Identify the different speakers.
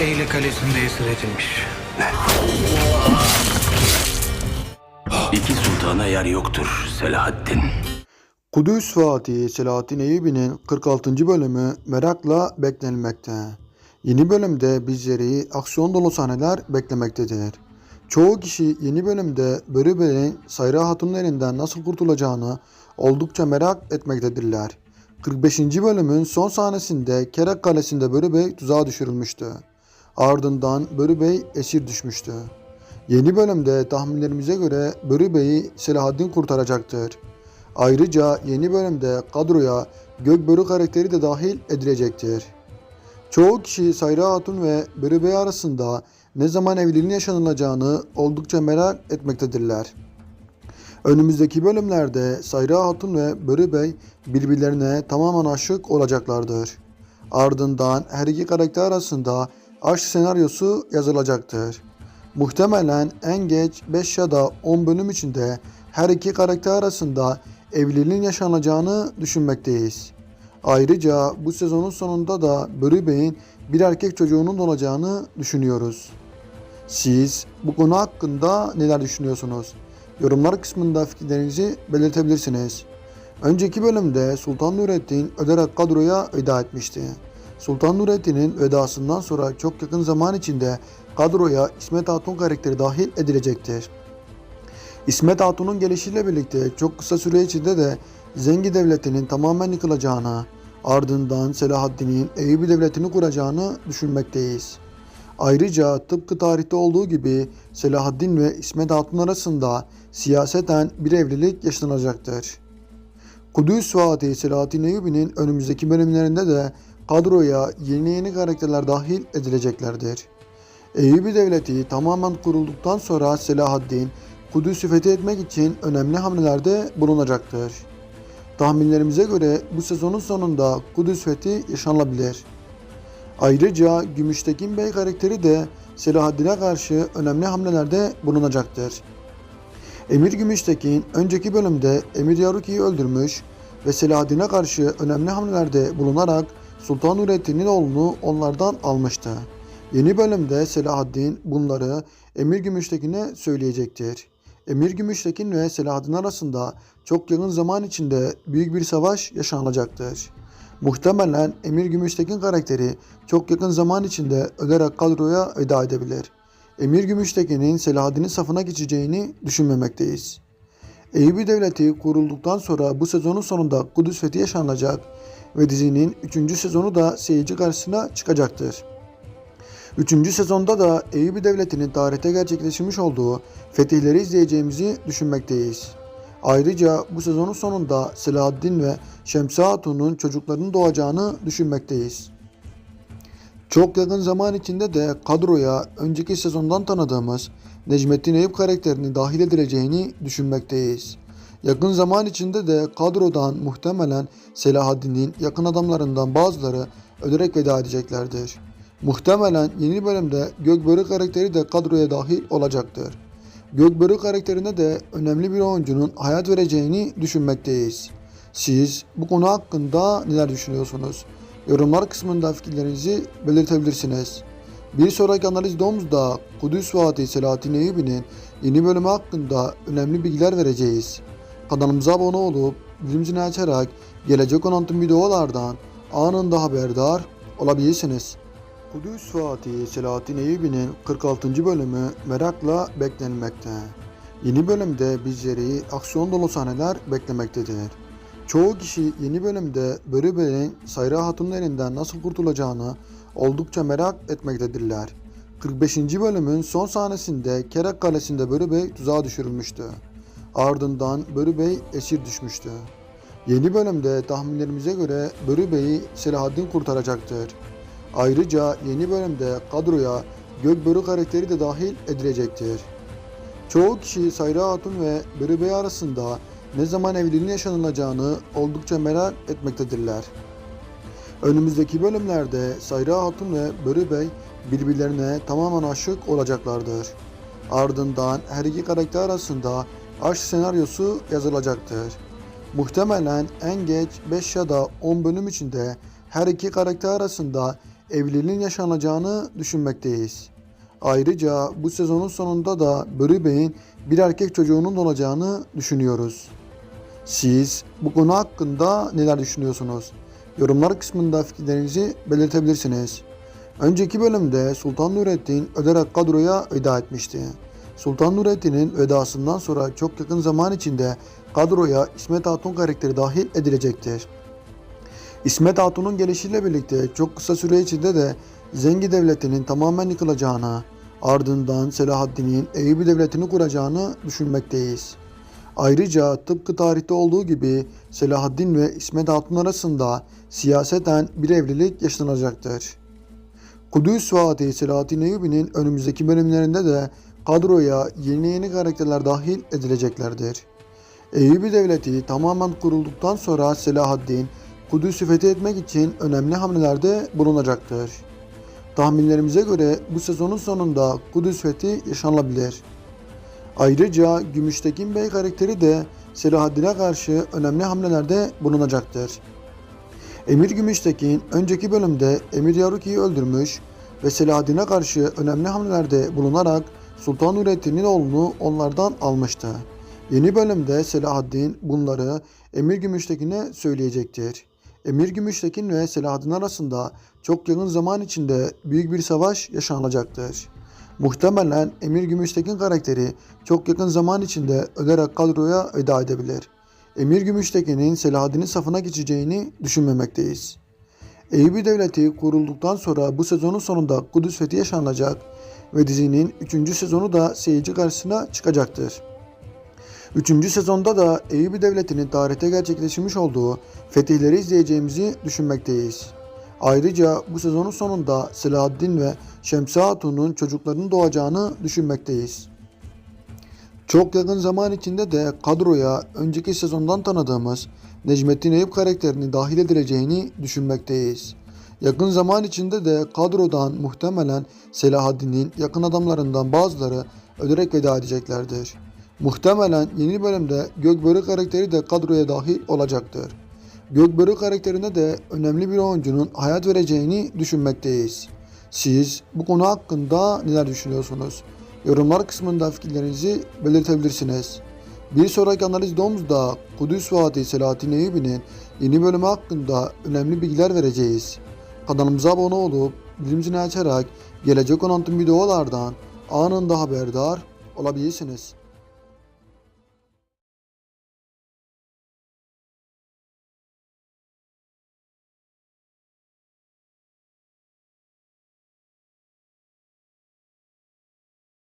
Speaker 1: Eyle Kalesi'nde esir edilmiş.
Speaker 2: İki sultana yer yoktur Selahaddin.
Speaker 3: Kudüs Fatih Selahattin Eyyubi'nin 46. bölümü merakla beklenmekte. Yeni bölümde bizleri aksiyon dolu sahneler beklemektedir. Çoğu kişi yeni bölümde Börübey'in Sayra Hatun'un elinden nasıl kurtulacağını oldukça merak etmektedirler. 45. bölümün son sahnesinde Kerak Kalesi'nde Börübey tuzağa düşürülmüştü. Ardından Börübey esir düşmüştü. Yeni bölümde tahminlerimize göre Börübey'i Selahaddin kurtaracaktır. Ayrıca yeni bölümde kadroya Gökbörü karakteri de dahil edilecektir. Çoğu kişi Sayra Hatun ve Börü Bey arasında ne zaman evliliğin yaşanılacağını oldukça merak etmektedirler. Önümüzdeki bölümlerde Sayra Hatun ve Börü Bey birbirlerine tamamen aşık olacaklardır. Ardından her iki karakter arasında aşk senaryosu yazılacaktır. Muhtemelen en geç 5 ya da 10 bölüm içinde her iki karakter arasında evliliğin yaşanacağını düşünmekteyiz. Ayrıca bu sezonun sonunda da Börü Bey'in bir erkek çocuğunun olacağını düşünüyoruz. Siz bu konu hakkında neler düşünüyorsunuz? Yorumlar kısmında fikirlerinizi belirtebilirsiniz. Önceki bölümde Sultan Nurettin öderek kadroya veda etmişti. Sultan Nurettin'in vedasından sonra çok yakın zaman içinde kadroya İsmet Hatun karakteri dahil edilecektir. İsmet Hatun'un gelişiyle birlikte çok kısa süre içinde de Zengi Devleti'nin tamamen yıkılacağını, ardından Selahaddin'in Eyyubi Devleti'ni kuracağını düşünmekteyiz. Ayrıca tıpkı tarihte olduğu gibi Selahaddin ve İsmet Hatun arasında siyaseten bir evlilik yaşanacaktır. Kudüs Fatih Selahattin Eyyubi'nin önümüzdeki bölümlerinde de kadroya yeni yeni karakterler dahil edileceklerdir. Eyyubi Devleti tamamen kurulduktan sonra Selahaddin Kudüs'ü fethetmek için önemli hamlelerde bulunacaktır. Tahminlerimize göre bu sezonun sonunda Kudüs fethi yaşanabilir. Ayrıca Gümüştekin Bey karakteri de Selahaddin'e karşı önemli hamlelerde bulunacaktır. Emir Gümüştekin önceki bölümde Emir Yaruki'yi öldürmüş ve Selahaddin'e karşı önemli hamlelerde bulunarak Sultan Nurettin'in oğlunu onlardan almıştı. Yeni bölümde Selahaddin bunları Emir Gümüştekin'e söyleyecektir. Emir Gümüştekin ve Selahaddin arasında çok yakın zaman içinde büyük bir savaş yaşanacaktır. Muhtemelen Emir Gümüştekin karakteri çok yakın zaman içinde öderek kadroya veda edebilir. Emir Gümüştekin'in Selahaddin'in safına geçeceğini düşünmemekteyiz. Eyyubi Devleti kurulduktan sonra bu sezonun sonunda Kudüs fethi yaşanacak ve dizinin 3. sezonu da seyirci karşısına çıkacaktır. Üçüncü sezonda da Eyyubi Devleti'nin tarihte gerçekleşmiş olduğu fetihleri izleyeceğimizi düşünmekteyiz. Ayrıca bu sezonun sonunda Selahaddin ve Şemsi Hatun'un çocuklarının doğacağını düşünmekteyiz. Çok yakın zaman içinde de kadroya önceki sezondan tanıdığımız Necmettin Eyüp karakterini dahil edileceğini düşünmekteyiz. Yakın zaman içinde de kadrodan muhtemelen Selahaddin'in yakın adamlarından bazıları ölerek veda edeceklerdir. Muhtemelen yeni bölümde Gökbörü karakteri de kadroya dahil olacaktır. Gökbörü karakterine de önemli bir oyuncunun hayat vereceğini düşünmekteyiz. Siz bu konu hakkında neler düşünüyorsunuz? Yorumlar kısmında fikirlerinizi belirtebilirsiniz. Bir sonraki analiz videomuzda Kudüs Fatih Selahattin Eyyubi'nin yeni bölümü hakkında önemli bilgiler vereceğiz. Kanalımıza abone olup bildirimini açarak gelecek olan tüm videolardan anında haberdar olabilirsiniz. Kudüs Fatih Selahattin Eyyubi'nin 46. bölümü merakla beklenmekte. Yeni bölümde bizleri aksiyon dolu sahneler beklemektedir. Çoğu kişi yeni bölümde Börübey'in Sayra Hatun'un elinden nasıl kurtulacağını oldukça merak etmektedirler. 45. bölümün son sahnesinde Kerak Kalesi'nde Börübey tuzağa düşürülmüştü. Ardından Börübey esir düşmüştü. Yeni bölümde tahminlerimize göre Börübey'i Selahaddin kurtaracaktır. Ayrıca yeni bölümde kadroya Gökbörü karakteri de dahil edilecektir. Çoğu kişi Sayra Hatun ve Börü Bey arasında ne zaman evliliğin yaşanılacağını oldukça merak etmektedirler. Önümüzdeki bölümlerde Sayra Hatun ve Börü Bey birbirlerine tamamen aşık olacaklardır. Ardından her iki karakter arasında aşk senaryosu yazılacaktır. Muhtemelen en geç 5 ya da 10 bölüm içinde her iki karakter arasında evliliğin yaşanacağını düşünmekteyiz. Ayrıca bu sezonun sonunda da Börü Bey'in bir erkek çocuğunun olacağını düşünüyoruz. Siz bu konu hakkında neler düşünüyorsunuz? Yorumlar kısmında fikirlerinizi belirtebilirsiniz. Önceki bölümde Sultan Nurettin öderek kadroya veda etmişti. Sultan Nurettin'in vedasından sonra çok yakın zaman içinde kadroya İsmet Hatun karakteri dahil edilecektir. İsmet Hatun'un gelişiyle birlikte çok kısa süre içinde de Zengi Devleti'nin tamamen yıkılacağını, ardından Selahaddin'in Eyyubi Devleti'ni kuracağını düşünmekteyiz. Ayrıca tıpkı tarihte olduğu gibi Selahaddin ve İsmet Hatun arasında siyaseten bir evlilik yaşanacaktır. Kudüs Vaati Selahaddin Eyyubi'nin önümüzdeki bölümlerinde de kadroya yeni yeni karakterler dahil edileceklerdir. Eyyubi Devleti tamamen kurulduktan sonra Selahaddin Kudüs'ü fethetmek için önemli hamlelerde bulunacaktır. Tahminlerimize göre bu sezonun sonunda Kudüs fethi yaşanabilir. Ayrıca Gümüştekin Bey karakteri de Selahaddin'e karşı önemli hamlelerde bulunacaktır. Emir Gümüştekin önceki bölümde Emir Yaruki'yi öldürmüş ve Selahaddin'e karşı önemli hamlelerde bulunarak Sultan Nurettin'in oğlunu onlardan almıştı. Yeni bölümde Selahaddin bunları Emir Gümüştekin'e söyleyecektir. Emir Gümüştekin ve Selahaddin arasında çok yakın zaman içinde büyük bir savaş yaşanacaktır. Muhtemelen Emir Gümüştekin karakteri çok yakın zaman içinde ölerek kadroya veda edebilir. Emir Gümüştekin'in Selahaddin'in safına geçeceğini düşünmemekteyiz. Eyyubi Devleti kurulduktan sonra bu sezonun sonunda Kudüs fethi yaşanacak ve dizinin 3. sezonu da seyirci karşısına çıkacaktır. 3. sezonda da Eyyubi Devleti'nin tarihte gerçekleşmiş olduğu fetihleri izleyeceğimizi düşünmekteyiz. Ayrıca bu sezonun sonunda Selahaddin ve Şemsi Hatun'un çocuklarının doğacağını düşünmekteyiz. Çok yakın zaman içinde de kadroya önceki sezondan tanıdığımız Necmettin Eyüp karakterini dahil edileceğini düşünmekteyiz. Yakın zaman içinde de kadrodan muhtemelen Selahaddin'in yakın adamlarından bazıları ölerek veda edeceklerdir. Muhtemelen yeni bölümde Gökbörü karakteri de kadroya dahil olacaktır. Gökbörü karakterine de önemli bir oyuncunun hayat vereceğini düşünmekteyiz. Siz bu konu hakkında neler düşünüyorsunuz? Yorumlar kısmında fikirlerinizi belirtebilirsiniz. Bir sonraki analiz videomuzda Kudüs Vaati Selahattin Eyyubi'nin yeni bölümü hakkında önemli bilgiler vereceğiz. Kanalımıza abone olup bildirim zilini açarak gelecek olan tüm videolardan anında haberdar olabilirsiniz.